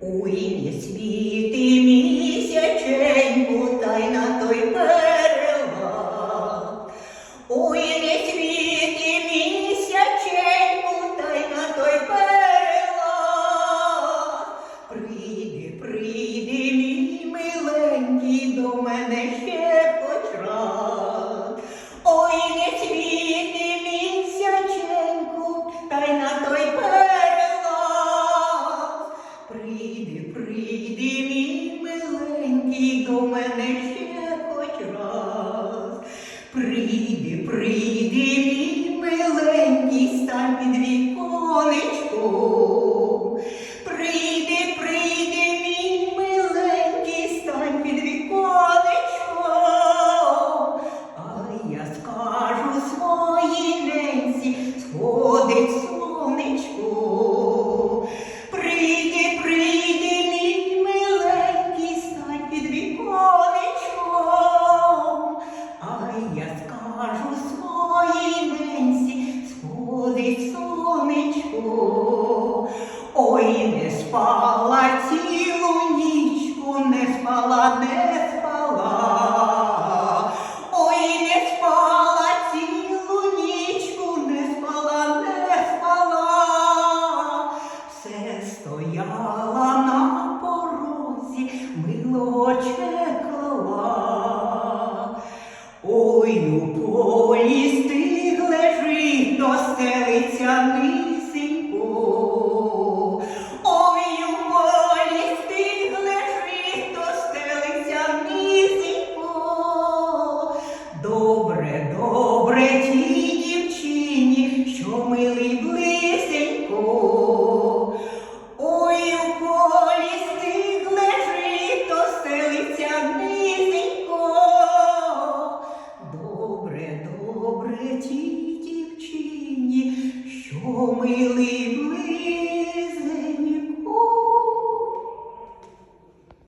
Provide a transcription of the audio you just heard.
Ой, не світи місяченьку, та й на той перелак. У не світи місяченьку, та й на той перелак. Прийди, прийди, мій миленький, до мене ще до мене ще хоч раз. Прийди, прийди, мій миленький, стань під віконечком. Спала цілу нічку, не спала, не спала. Ой, не спала цілу нічку, не спала, не спала. Все стояла на порозі, милого чекала. Милий близенько. Ой, у полі стигле жито стелиться низенько. Добре, добре тій дівчині, що милий